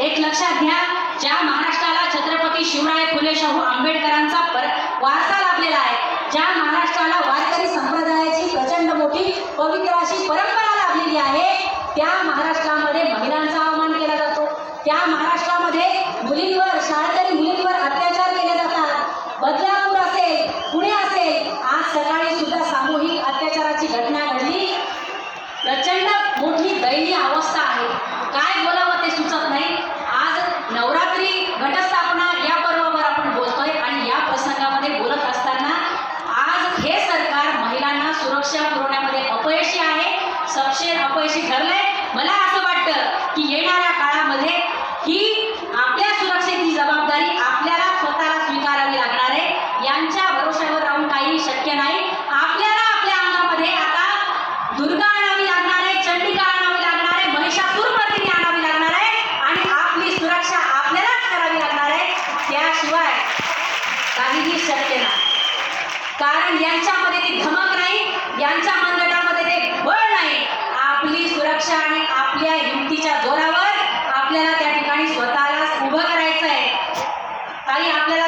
एक लक्षात घ्या ज्या महाराष्ट्राला छत्रपती शिवराय फुले शाहू आंबेडकरांचा पर वारसा लाभलेला आहे ज्या महाराष्ट्राला वारकरी संप्रदायाची प्रचंड मोठी पवित्र अशी परंपरा लाभलेली आहे त्या महाराष्ट्रामध्ये महिलांचा अवमान केला जातो. त्या महाराष्ट्रामध्ये मुलींवर शाळकरी मुलींवर अत्याचार केले जातात. बदलापूर असेल पुणे असेल आज सकाळी सुद्धा सामूहिक अत्याचाराची घटना घडली. प्रचंड सुरक्षा पुरवण्यामध्ये अपयशी आहे. सपशेर अपयशी ठरलंय. मला असं वाटतं की येणाऱ्या काळामध्ये ही आपल्या सुरक्षेची जबाबदारी आपल्याला स्वतःला स्वीकारावी लागणार आहे. यांच्या भरोश्यावर राहून काही शक्य नाही. आपल्याला आपल्या अंगामध्ये आता दुर्गा आणावी लागणार आहे चंडिका आणावी लागणार आहे महिषासूर मर्दिनी आणावी लागणार आहे आणि आपली सुरक्षा आपल्यालाच करावी लागणार आहे. त्याशिवाय काहीही शक्य नाही. कारण यांच्यामध्ये ती धमक नाही यांच्या मनगटामध्ये ते बळ नाही. आपली सुरक्षा आणि आपल्या युक्तीच्या जोरावर आपल्याला त्या ठिकाणी स्वतःला उभं करायचं आहे आणि आपल्याला